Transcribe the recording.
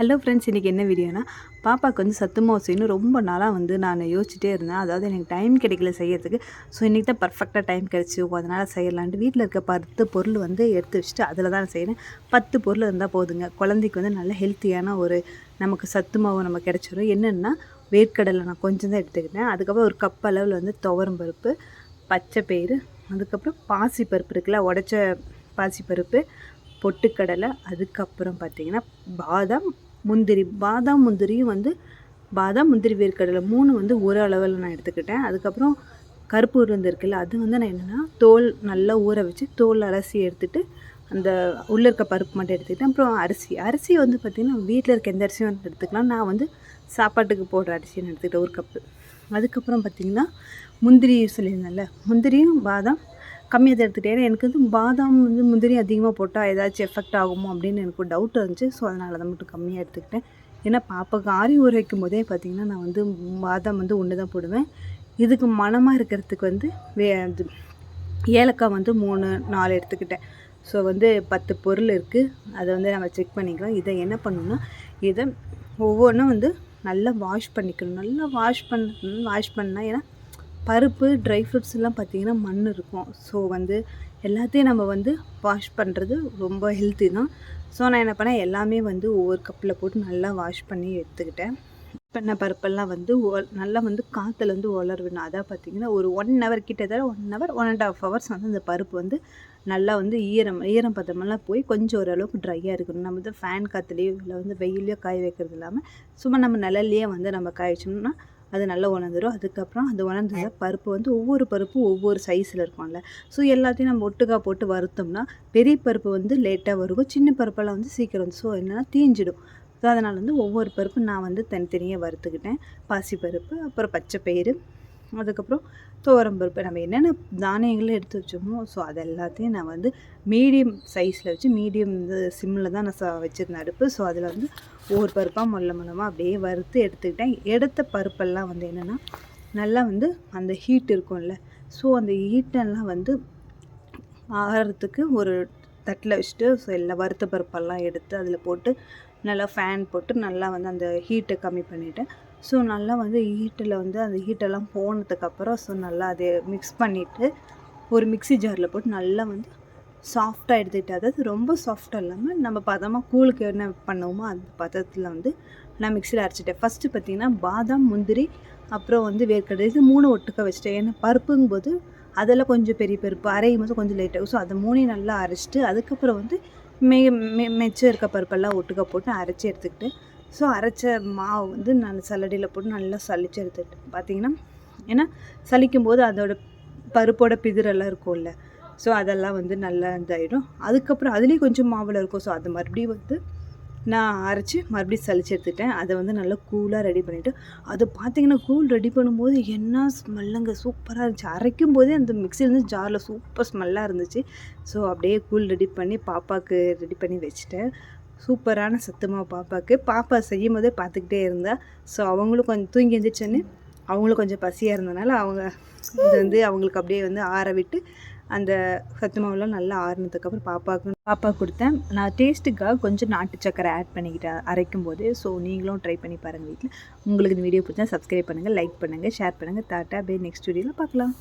Hello friends இன்றைக்கி என்ன வீடியோனா பாப்பாவுக்கு வந்து சத்து மாவு செய்யணும். ரொம்ப நாளாக வந்து நான் யோசிச்சுட்டே இருந்தேன். அதாவது எனக்கு டைம் கிடைக்கல செய்யறதுக்கு. ஸோ இன்றைக்கி தான் பர்ஃபெக்டாக டைம் கிடச்சி. அதனால் செய்யலான்ட்டு வீட்டில் இருக்க பத்து பொருள் வந்து எடுத்து வச்சுட்டு அதில் தான் செய்கிறேன் பத்து பொருள் இருந்தால் போதுங்க. குழந்தைக்கு வந்து நல்ல ஹெல்த்தியான ஒரு நமக்கு சத்து மாவு நம்ம கிடச்சிரும். என்னென்னா வேர்க்கடலை நான் கொஞ்சம் தான் எடுத்துக்கிட்டேன். அதுக்கப்புறம் ஒரு கப் அளவில் வந்து துவரம் பருப்பு பச்சை பயிறு அதுக்கப்புறம் பாசி பருப்பு இருக்குல்ல உடச்ச பாசி பருப்பு பொட்டுக்கடலை அதுக்கப்புறம் பார்த்திங்கன்னா பாதாம் முந்திரி பாதாம் முந்திரியும் வந்து பாதாம் முந்திரி வேர்க்கடலை மூணு வந்து ஒரு அளவில் நான் எடுத்துக்கிட்டேன். அதுக்கப்புறம் கருப்பு உருந்து இருக்குல்ல அது வந்து நான் என்னென்னா தோல் நல்லா ஊற வச்சு தோல் அலசி எடுத்துகிட்டு அந்த உள்ளே இருக்க பருப்பு மட்டும் எடுத்துக்கிட்டேன். அப்புறம் அரிசி. அரிசி வந்து பார்த்திங்கன்னா வீட்டில் இருக்க எந்த அரிசியும் வந்து எடுத்துக்கலாம். நான் வந்து சாப்பாட்டுக்கு போடுற அரிசின்னு எடுத்துக்கிட்டேன் ஒரு கப்பு. அதுக்கப்புறம் பார்த்திங்கன்னா முந்திரி சொல்லியிருந்தேன்ல முந்திரியும் பாதாம் கம்மியாக தான் எடுத்துக்கிட்டேன். எனக்கு வந்து பாதாம் வந்து முந்திரி அதிகமாக போட்டால் ஏதாச்சும் எஃபெக்ட் ஆகுமோ அப்படின்னு எனக்கு ஒரு டவுட் இருந்துச்சு. ஸோ அதனால் அதை மட்டும் கம்மியாக எடுத்துக்கிட்டேன். ஏன்னா பாப்பாவுக்கு ஆரி ஊற வைக்கும் போதே பார்த்திங்கன்னா நான் வந்து பாதாம் வந்து ஒன்று தான் போடுவேன். இதுக்கு மனமாக இருக்கிறதுக்கு வந்து வே இது ஏலக்காய் வந்து மூணு நாலு எடுத்துக்கிட்டேன். ஸோ வந்து பத்து பொருள் இருக்குது அதை வந்து நம்ம செக் பண்ணிக்கலாம். இதை என்ன பண்ணணும்னா இதை ஒவ்வொன்றும் வந்து நல்லா வாஷ் பண்ணிக்கணும். நல்லா வாஷ் பண்ண வாஷ் பண்ணால் ஏன்னா பருப்பு ட்ரை ஃப்ரூட்ஸ்லாம் பார்த்திங்கன்னா மண் இருக்கும். ஸோ வந்து எல்லாத்தையும் நம்ம வந்து வாஷ் பண்ணுறது ரொம்ப ஹெல்த்தி தான். ஸோ நான் என்ன பண்ணேன்? எல்லாமே வந்து ஒவ்வொரு கப்பில் போட்டு நல்லா வாஷ் பண்ணி எடுத்துக்கிட்டேன். பண்ண பருப்பெல்லாம் வந்து நல்லா வந்து காற்றுல வந்து உலர் வேணும் அதான் பார்த்திங்கன்னா ஒரு ஒன் ஹவர் கிட்டத்தட்ட one hour one and half hours வந்து அந்த பருப்பு வந்து நல்லா வந்து ஈரம் ஈரம் பதமெல்லாம் போய் கொஞ்சம் ஓரளவுக்கு ட்ரையாக இருக்கணும். நம்ம வந்து ஃபேன் காற்றுலேயோ இல்லை வந்து வெயிலையோ காய வைக்கிறது இல்லாமல் சும்மா நம்ம நிழல்லையே வந்து நம்ம காய வச்சோம்னா அது நல்லா உணர்ந்துடும் அதுக்கப்புறம் அது உணர்ந்தத பருப்பு வந்து ஒவ்வொரு பருப்பும் ஒவ்வொரு சைஸில் இருக்கும்ல. ஸோ எல்லாத்தையும் நம்ம ஒட்டுக்கா போட்டு வறுத்தோம்னா பெரிய பருப்பு வந்து லேட்டாக வரும் சின்ன பருப்பெல்லாம் வந்து சீக்கிரம் ஸோ என்னென்னா தீஞ்சிடும். ஸோ அதனால் வந்து ஒவ்வொரு பருப்பும் நான் வந்து தனித்தனியாக வறுத்துக்கிட்டேன். பாசி பருப்பு அப்புறம் பச்சை பயிறு அதுக்கப்புறம் துவரம் பருப்பு. நம்ம என்னென்ன தானியங்களை எடுத்து வச்சோமோ ஸோ அது எல்லாத்தையும் நான் வந்து மீடியம் சைஸில் வச்சு மீடியம் இது சிம்மில் தான் நான் ச வச்சுருந்தேன் அடுப்பு. ஸோ அதில் வந்து ஒவ்வொரு பருப்பாக மொல்ல மொல்லமாக அப்படியே வறுத்து எடுத்துக்கிட்டேன். எடுத்த பருப்பெல்லாம் வந்து என்னென்னா நல்லா வந்து அந்த ஹீட் இருக்கும்ல. ஸோ அந்த ஹீட்டெல்லாம் வந்து ஆகிறதுக்கு ஒரு தட்டில் வச்சுட்டு ஸோ எல்லா வறுத்த பருப்பெல்லாம் எடுத்து அதில் போட்டு நல்லா ஃபேன் போட்டு நல்லா வந்து அந்த ஹீட்டை கம்மி பண்ணிவிட்டேன் ஸோ நல்லா வந்து ஹீட்டில் வந்து அந்த ஹீட்டெல்லாம் போனதுக்கப்புறம் ஸோ நல்லா அதை மிக்ஸ் பண்ணிவிட்டு ஒரு மிக்சி ஜாரில் போட்டு நல்லா வந்து சாஃப்டாக எடுத்துக்கிட்டு அதாவது ரொம்ப சாஃப்டாக இல்லாமல் நம்ம பதமாக கூழுக்கு என்ன பண்ணுவோமோ அந்த பதத்தில் வந்து நான் மிக்சியில் அரைச்சிட்டேன். ஃபஸ்ட்டு பார்த்திங்கன்னா பாதாம் முந்திரி அப்புறம் வந்து வேர்க்கடலை இது மூணு ஒட்டுக்க வச்சுட்டேன். ஏன்னா பருப்புங்கும்போது அதில் கொஞ்சம் பெரிய பருப்பு அரையும் போது கொஞ்சம் லேட்டாகும் ஸோ அதை மூணையும் நல்லா அரைச்சிட்டு அதுக்கப்புறம் வந்து மெ மெ மிச்சம் இருக்க பருப்பெல்லாம் ஒட்டுக்க போட்டு அரைச்சி எடுத்துக்கிட்டு ஸோ அரைச்ச மாவு வந்து நான் சல்லடியில் போட்டு நல்லா சளிச்சு எடுத்துட்டேன். பார்த்தீங்கன்னா ஏன்னா சலிக்கும் போது அதோட பருப்போட பிதிரெல்லாம் இருக்கும்ல. ஸோ அதெல்லாம் வந்து நல்லா இதாகிடும் அதுக்கப்புறம் அதுலேயும் கொஞ்சம் மாவில் இருக்கும். ஸோ அது மறுபடியும் வந்து நான் அரைச்சி மறுபடியும் சளிச்சு எடுத்துட்டேன். அதை வந்து நல்லா கூலாக ரெடி பண்ணிவிட்டு அது பார்த்திங்கன்னா கூல் ரெடி பண்ணும்போது என்ன ஸ்மெல்லுங்க. சூப்பராக இருந்துச்சு. அரைக்கும் போதே அந்த மிக்சிலேருந்து ஜாரில் சூப்பர் ஸ்மெல்லாக இருந்துச்சு. ஸோ அப்படியே கூல் ரெடி பண்ணி பாப்பாவுக்கு ரெடி பண்ணி வச்சுட்டேன். சூப்பரான சத்துமாவு பாப்பாவுக்கு பாப்பா செய்யும் போதே பார்த்துக்கிட்டே இருந்தா. ஸோ அவங்களும் கொஞ்சம் தூங்கி எழுந்திரிச்சோன்னு அவங்களும் கொஞ்சம் பசியாக இருந்தனால அவங்க இது வந்து அவங்களுக்கு அப்படியே வந்து ஆற விட்டு அந்த சத்து மாவுலாம் நல்லா ஆறுனதுக்கப்புறம் பாப்பாவுக்கு பாப்பா கொடுத்தேன். நான் டேஸ்ட்டுக்காக கொஞ்சம் நாட்டு சக்கரை ஆட் பண்ணிக்கிட்டேன் அரைக்கும் போது ஸோ நீங்களும் ட்ரை பண்ணி பாருங்கள் வீட்டில் உங்களுக்கு இந்த வீடியோ பிடிச்சா சப்ஸ்கிரைப் பண்ணுங்கள் லைக் பண்ணுங்கள் ஷேர் பண்ணுங்கள் தாட்டா அப்படியே நெக்ஸ்ட் வீடியோவில் பார்க்கலாம்